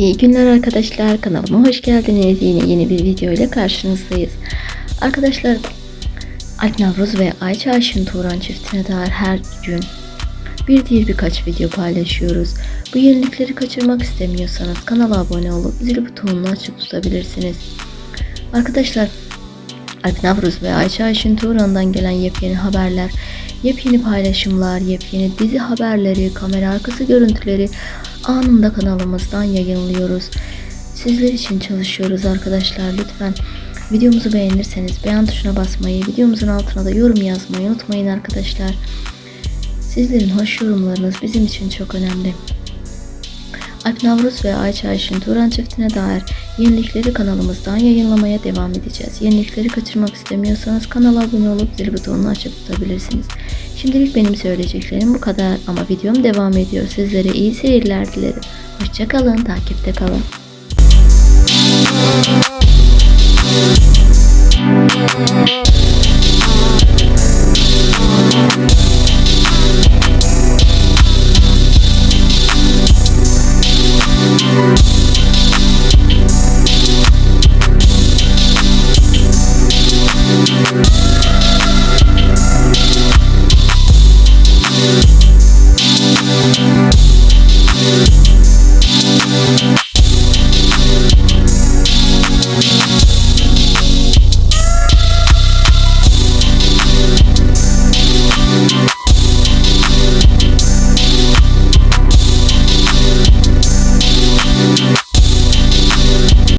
İyi günler arkadaşlar kanalıma hoş geldiniz. Yine yeni bir video ile karşınızdayız. Arkadaşlar Alp Navruz ve Ayça Ayşin Turan çiftine dair her gün bir değil birkaç video paylaşıyoruz. Bu yenilikleri kaçırmak istemiyorsanız kanala abone olup zil butonunu açık tutabilirsiniz. Arkadaşlar Alp Navruz ve Ayça Ayşin Turan'dan gelen yepyeni haberler, yepyeni paylaşımlar, yepyeni dizi haberleri, kamera arkası görüntüleri anında kanalımızdan yayınlıyoruz. Sizler için çalışıyoruz arkadaşlar. Lütfen videomuzu beğenirseniz beğen tuşuna basmayı, videomuzun altına da yorum yazmayı unutmayın arkadaşlar. Sizlerin hoş yorumlarınız bizim için çok önemli. Alp Navruz ve Ayça Ayşin Turan çiftine dair yenilikleri kanalımızdan yayınlamaya devam edeceğiz. Yenilikleri kaçırmak istemiyorsanız kanala abone olup zil butonunu açık tutabilirsiniz. Şimdilik benim söyleyeceklerim bu kadar ama videom devam ediyor. Sizlere iyi seyirler dilerim. Hoşçakalın, takipte kalın.